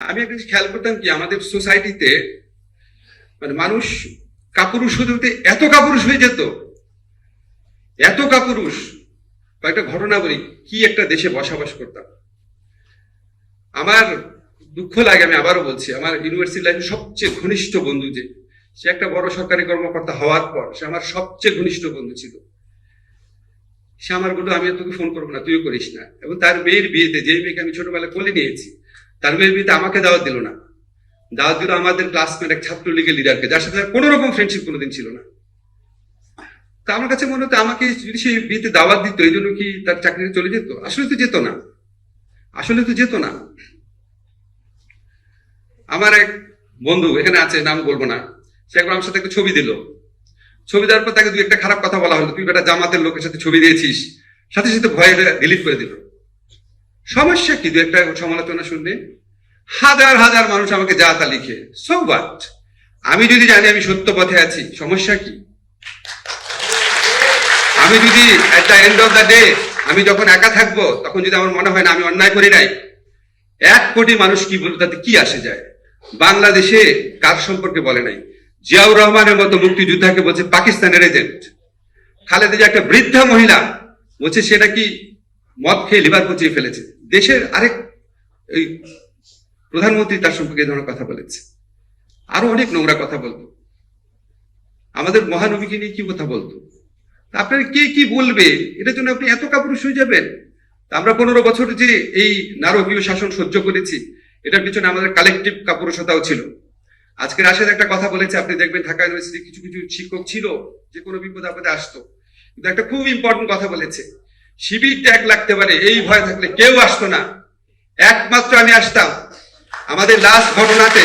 আমি একটা খেয়াল করতাম কি, আমাদের সোসাইটিতে মানে মানুষ কাপুরুষ হতে হতে এত কাপুরুষ হয়ে যেত, এত কাপুরুষ। কয়েকটা ঘটনা বলি, কি একটা দেশে বসবাস করতাম। আমার দুঃখ লাগে, আমি আবারও বলছি, আমার ইউনিভার্সিটি লাইফে সবচেয়ে ঘনিষ্ঠ বন্ধু যে, সে একটা বড় সরকারি কর্মকর্তা হওয়ার পর, সে আমার সবচেয়ে ঘনিষ্ঠ বন্ধু ছিল। সে আমার বলল, আমি তোকে ফোন করব না, তুইও করিস না। এবং তার মেয়ের বিয়েতে যে মেয়েকে আমি ছোটবেলায় কোলে নিয়েছি তার বিয়েতে আমাকে দাওয়াত দিল না। দাওয়াত দিল আমাদের ক্লাসমেট এক ছাত্রলীগের লিডারকে যার সাথে কোনো রকম ফ্রেন্ডশিপ কোনোদিন ছিল না। তা আমার কাছে মনে হতো আমাকে যদি সেই বিয়েতে দাওয়াত দিত, এই জন্য কি তার চাকরিতে চলে যেত? আসলে তো যেত না। আসলে তো যেত না। আমার এক বন্ধু, এখানে আছে, নাম বলব না, সে একবার আমার সাথে একটা ছবি দিল। ছবি দেওয়ার পর তাকে দুই একটা খারাপ কথা বলা হলো, তুই বেটা জামাতের লোকের সাথে ছবি দিয়েছিস। সাথে সাথে ভয়ে ডিলিট করে দিল। সমস্যা কি? দু একটা সমালোচনা শুনলে? হাজার হাজার মানুষ আমাকে যা তা লিখে। সো বাট আমি যদি জানি আমি সত্য পথে আছি, সমস্যা কি? আমি যদি এন্ড অফ দ্য ডে আমি যখন একা থাকব, তখন যদি আমার মনে হয় না, আমি অন্যায় করি নাই, এক কোটি মানুষ কি বলবে? তাতে কি আসে যায়? বাংলাদেশে কার সম্পর্কে বলে নাই? জিয়াউর রহমানের মতো মুক্তিযোদ্ধাকে বলছে পাকিস্তানের এজেন্ট। খালেদা যে একটা বৃদ্ধা মহিলা, বলছে সেটা কি মদ খেয়ে লিভার পচিয়ে ফেলেছে? দেশের আরেক, এই প্রধানমন্ত্রী তার সম্পর্কে এই ধরনের কথা বলেছে। আরও অনেক নোংরা কথা বলতো। আমাদের মহানবীকে নিয়ে কি কথা বলতো? আপনার কে কি বলবে? এটার জন্য আপনি এত কাপুরুষ হয়ে যাবেন। আমরা পনেরো বছর যে এই নারকীয় শাসন সহ্য করেছি, এটার পিছনে আমাদের কালেকটিভ কাপুরুষতাও ছিল। আজকে রাশেদ একটা কথা বলেছে, আপনি দেখবেন ঢাকা ইউনিভার্সিটি কিছু কিছু শিক্ষক ছিল, যে কোনো বিপদ আপদে আসতো। কিন্তু একটা খুব ইম্পর্টেন্ট কথা বলেছে। শিবির ট্যাগ লাগতে পারে, এই ভয় থাকলে কেউ আসতো না। একমাত্র আমি আসতাম আমাদের লাস্ট ঘটনাতে।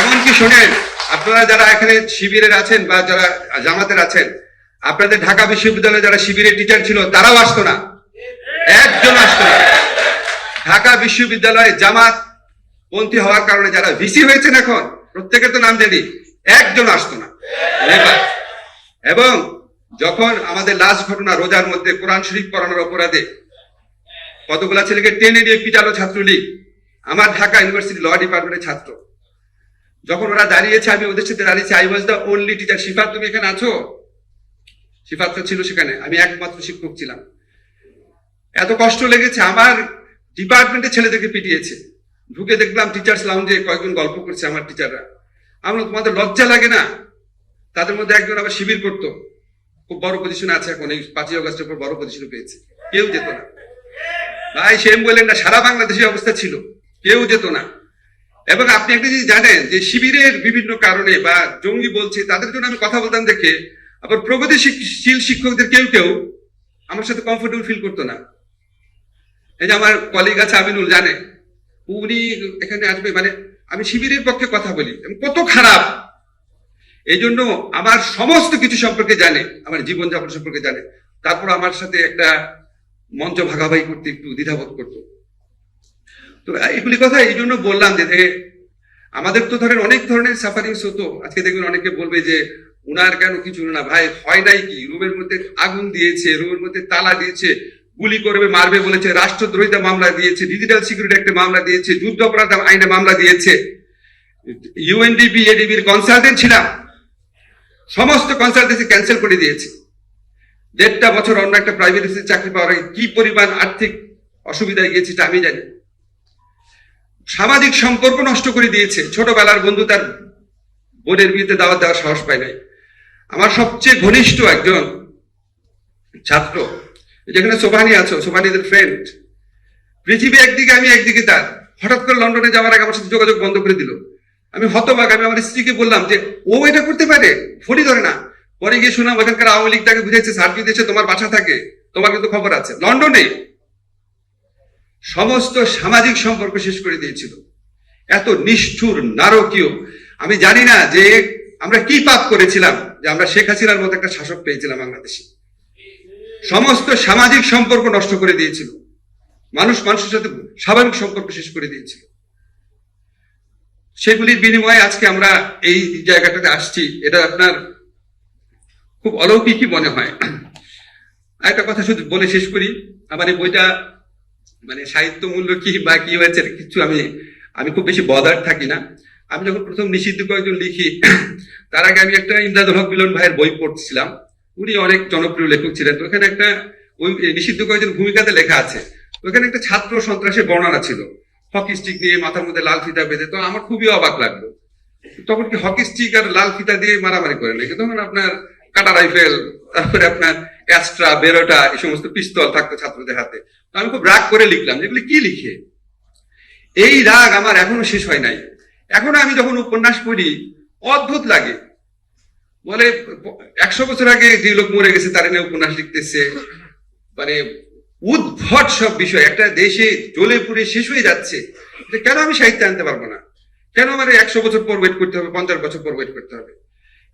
এমনকি শোনেন, আপনারা যারা এখানে শিবিরের আছেন বা যারা জামাতের আছেন, আপনাদের ঢাকা বিশ্ববিদ্যালয়ে যারা শিবিরের টিচার ছিল, তারাও আসতো না। একজন আসতো না। ঢাকা বিশ্ববিদ্যালয়ে জামাত পন্থী হওয়ার কারণে যারা ভিসি হয়েছেন এখন, প্রত্যেকের তো নাম জানি একজন আসতো না. এবং যখন আমাদের লাস্ট ঘটনা রোজার মধ্যে কোরআন শরীফ পড়ানোর অপরাধে কতগুলা ছেলেকে টেনে নিয়ে পিটালো ছাত্রলীগ? আমার ঢাকা ইউনিভার্সিটি ল ডিপার্টমেন্টের ছাত্র। যখন ওরা দাঁড়িয়েছে, আমি ওদের সাথে দাঁড়িয়েছি I was the only teacher Shifat, তুমি এখানে আছো? শিফাত ছিল সেখানে। আমি একমাত্র শিক্ষক ছিলাম। এত কষ্ট লেগেছে, আমার ডিপার্টমেন্টের ছেলেদেরকে পিটিয়েছে। ঢুকে দেখলাম টিচার্স লাউঞ্জে কয়েকজন গল্প করছে আমার টিচাররা আমরা তোমাদের লজ্জা লাগে না? তাদের মধ্যে একজন আবার শিবির করতো। খুব বড় পজিশনে আছে এখন, এই পাঁচই অগস্টের পর বড় পজিশনে পেয়েছে। কেউ যেত না। ভাই, সেম বললেন না, সারা বাংলাদেশের অবস্থা ছিল। কেউ যেত না। এবং আপনি একটা জিনিস জানেন, যে শিবিরের বিভিন্ন কারণে বা জঙ্গি বলছে, তাদের জন্য আমি কথা বলতাম দেখে, আবার প্রগতিশীল শিক্ষকদের কেউ কেউ আমার সাথে কমফোর্টেবল ফিল করতো না। এই যে আমার কলিগ আছে আমিনুল, জানে। উনি এখানে আসবে মানে আমি শিবিরের পক্ষে কথা বলি। কত খারাপ এই জন্য আমার সমস্ত কিছু সম্পর্কে জানে, আমার জীবনযাপন সম্পর্কে জানে। তারপর আমার সাথে একটা মঞ্চ ভাগাভাগি করতে একটু দ্বিধাবোধ করতো। তো এগুলি কথা এই জন্য বললাম যে আমাদের তো ধরেন অনেক ধরনের সাফারিংস হতো আজকে দেখবেন অনেকে বলবে যে, উনার কেন কিছু না ভাই? হয় নাই কি? রুমের মধ্যে আগুন দিয়েছে, রুমের মধ্যে তালা দিয়েছে, গুলি করবে, মারবে বলেছে, রাষ্ট্রদ্রোহিতা মামলা দিয়েছে, ডিজিটাল সিকিউরিটি একটা মামলা দিয়েছে যুদ্ধ অপরাধ আইনে মামলা দিয়েছে। ইউএনডিপি এডিবির কনসালটেন্ট ছিলাম। সমস্ত কনসালটেন্সি ক্যান্সেল করে দিয়েছে। দেড়টা বছর অন্য একটা প্রাইভেট চাকরি পাওয়ার আগে কি পরিমাণ আর্থিক অসুবিধায় গিয়েছি আমি জানি। সামাজিক সম্পর্ক নষ্ট করে দিয়েছে। ছোটবেলার বন্ধু তার বোনের বিয়েতে দাওয়াত দেওয়ার সাহস পায় নাই। আমার সবচেয়ে ঘনিষ্ঠ একজন ছাত্র, যেখানে সোভানি আছো, সোভানিদের ফ্রেন্ড পৃথিবী একদিকে, আমি একদিকে তার। হঠাৎ করে লন্ডনে যাওয়ার আগে আমার সাথে যোগাযোগ বন্ধ করে দিল। আমি হতবাক, আমি আমার স্ত্রীকে বললাম যে, ও এটা করতে পারে, ফোনই ধরে না। পরে গিয়ে শুনলাম ওখানকার আওয়ামী লীগ তাকে বুঝেছে সার্ভিস দেশে তোমার বাসা থাকে, তোমার কিন্তু খবর আছে। লন্ডনে সমস্ত সামাজিক সম্পর্ক শেষ করে দিয়েছিল। এত নিষ্ঠুর, নারকীয়। আমি জানি না যে আমরা কি পাপ করেছিলাম, যে আমরা শেখ হাসিনার মতো একটা শাসক পেয়েছিলাম বাংলাদেশে। সমস্ত সামাজিক সম্পর্ক নষ্ট করে দিয়েছিল। মানুষ মানুষের সাথে স্বাভাবিক সম্পর্ক শেষ করে দিয়েছিল। সেগুলির বিনিময়ে আজকে আমরা এই জায়গাটাতে আসছি। এটা আপনার খুব অলৌকিকই মনে হয়। একটা কথা শুধু বলে শেষ করি। আমার এই বইটা মানে সাহিত্য মূল্য কি বা কি হয়েছে কিছু আমি আমি খুব বেশি বদার থাকি না। আমি যখন প্রথম নিষিদ্ধ কয়েকজন লিখি, তার আগে আমি একটা ইমদাদুল হক মিলন ভাইয়ের বই পড়ছিলাম। উনি অনেক জনপ্রিয় লেখক ছিলেন। তো ওখানে একটা ওই নিষিদ্ধ কয়েকজন ভূমিকাতে লেখা আছে। ওখানে একটা ছাত্র সন্ত্রাসের বর্ণনা ছিল। হকি স্টিক দিয়ে মাথার মধ্যে লাল ফিতা বেঁধে, তো আমার খুবই অবাক লাগল। তখন কি হকি স্টিক আর লাল ফিতা দিয়ে মারামারি করে নাকি? তখন আপনার কাটা রাইফেল, তারপরে আপনার অ্যাস্ট্রা, বেরোটা, এই সমস্ত পিস্তল থাকতো ছাত্রদের হাতে। তো আমি খুব রাগ করে লিখলাম যেগুলি কি লিখে? এই রাগ আমার এখনও শেষ হয় নাই। এখনও আমি যখন উপন্যাস পড়ি, অদ্ভুত লাগে। বলে, একশো বছর আগে যে লোক মরে গেছে, তার নিয়ে উপন্যাস লিখতেছে। মানে উদ্ভট সব বিষয়। একটা দেশে জ্বলে পুড়ে শেষ হয়ে যাচ্ছে। কেন আমি সাহিত্যে আনতে পারব না? কেন আমার একশো বছর পর ওয়েট করতে হবে, পঞ্চাশ বছর পর ওয়েট করতে হবে?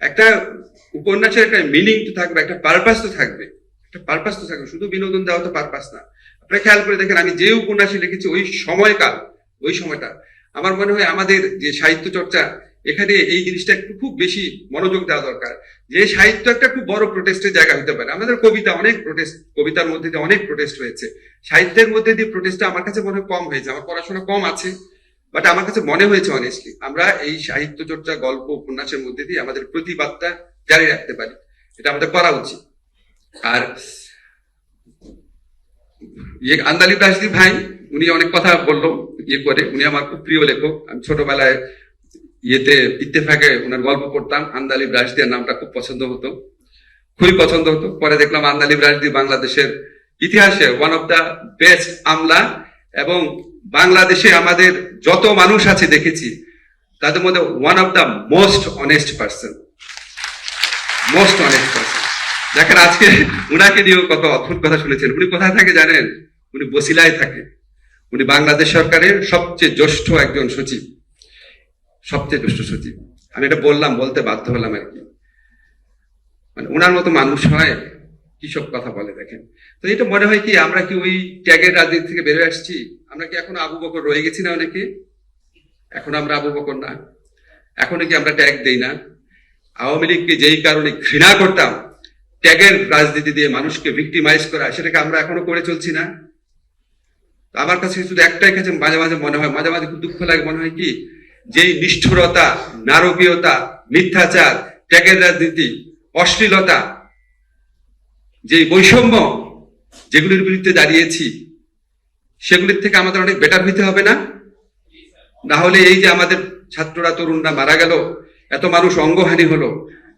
একটা উপন্যাসের একটা মিনিং তো থাকবে, একটা পারপাস তো থাকবে। একটা পারপাস তো থাকবে। শুধু বিনোদন দেওয়া তো পারপাস না। আপনি খেয়াল করে দেখেন, আমি যে উপন্যাসে লিখেছি ওই সময়কাল, ওই সময়টা, আমার মনে হয় আমাদের যে সাহিত্য চর্চা এখানে এই জিনিসটা একটু খুব বেশি মনোযোগ দেওয়া দরকার। যে সাহিত্য একটা খুব বড় প্রোটেস্টের জায়গা হতে পারে। আমাদের কবিতা অনেক প্রোটেস্ট কবিতার মধ্যে দিয়ে অনেক প্রোটেস্ট হয়েছে। সাহিত্যের মধ্যে দিয়ে প্রোটেস্টটা আমার কাছে মনে কম হয়েছে। আমার পড়াশোনা কম আছে বাট আমার কাছে মনে হয়েছে অনেস্টলি আমরা এই সাহিত্য চর্চা, গল্প, উপন্যাসের মধ্যে দিয়ে আমাদের প্রতিবাদটা জারি রাখতে পারি। এটা আমাদের করা উচিত। আর ইয়ে আন্দালি দাসদি ভাই, উনি অনেক কথা বলল ইয়ে করে। উনি আমার খুব প্রিয় লেখক। আমি ছোটবেলায় ইয়েতে ইত্তেফাকে ওনার গল্প পড়তাম, আন্দালি ব্রাসদিয়ার নামটা খুব পছন্দ হতো, খুবই পছন্দ হতো। পরে দেখলাম আন্দালি ব্রাসদি বাংলাদেশের ইতিহাসে ওয়ান অফ দা বেস্ট আমলা এবং বাংলাদেশে আমাদের যত মানুষ আছে দেখেছি, তাদের মধ্যে one of the most honest person most honest person দেখেন আজকে উনাকে নিয়েও কত অদ্ভুত কথা শুনেছেন। উনি কোথায় থাকে জানেন? উনি বসিলায় থাকে। উনি বাংলাদেশ সরকারের সবচেয়ে জ্যেষ্ঠ একজন সচিব। সবচেয়ে জ্যেষ্ঠ সচিব। আমি এটা বললাম, বলতে বাধ্য হলাম আর কি। মানে ওনার মতো মানুষ হয়, কি সব কথা বলে দেখেন। তো এটা মনে হয় কি, আমরা কি ওই ট্যাগের রাজনীতি থেকে বেরোয় আসছি? আমরা কি এখন আবু বকর রয়ে গেছি না অনেকে? এখন আমরা আবু বকর না। এখনও কি আমরা ট্যাগ দেই না? আওয়ামী লীগকে যেই কারণে ঘৃণা করতাম ট্যাগের রাজনীতি দিয়ে মানুষকে ভিক্টিমাইজ করা, সেটাকে আমরা এখনও করে চলছি না। আমার কাছে শুধু একটাই কাছে মাঝে মাঝে মনে হয়, মাঝে মাঝে খুব দুঃখ লাগে, মনে হয় কি যেই নিষ্ঠুরতা, নারকীয়তা, মিথ্যাচার ট্যাগের রাজনীতি, অশ্লীলতা যে বৈষম্য যেগুলির বিরুদ্ধে দাঁড়িয়েছি, সেগুলির থেকে আমাদের অনেক বেটার হইতে হবে না? না হলে এই যে আমাদের ছাত্ররা, তরুণরা মারা গেল, এত মানুষ অঙ্গহানি হলো,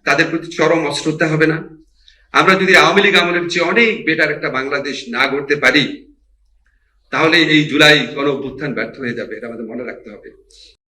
তাদের প্রতি চরম অশ্রদ্ধা হবে না? আমরা যদি আওয়ামী লীগ আমলের চেয়ে অনেক বেটার একটা বাংলাদেশ না গড়তে পারি, তাহলে এই জুলাই গণ অভ্যুত্থান ব্যর্থ হয়ে যাবে, এটা আমাদের মনে রাখতে হবে।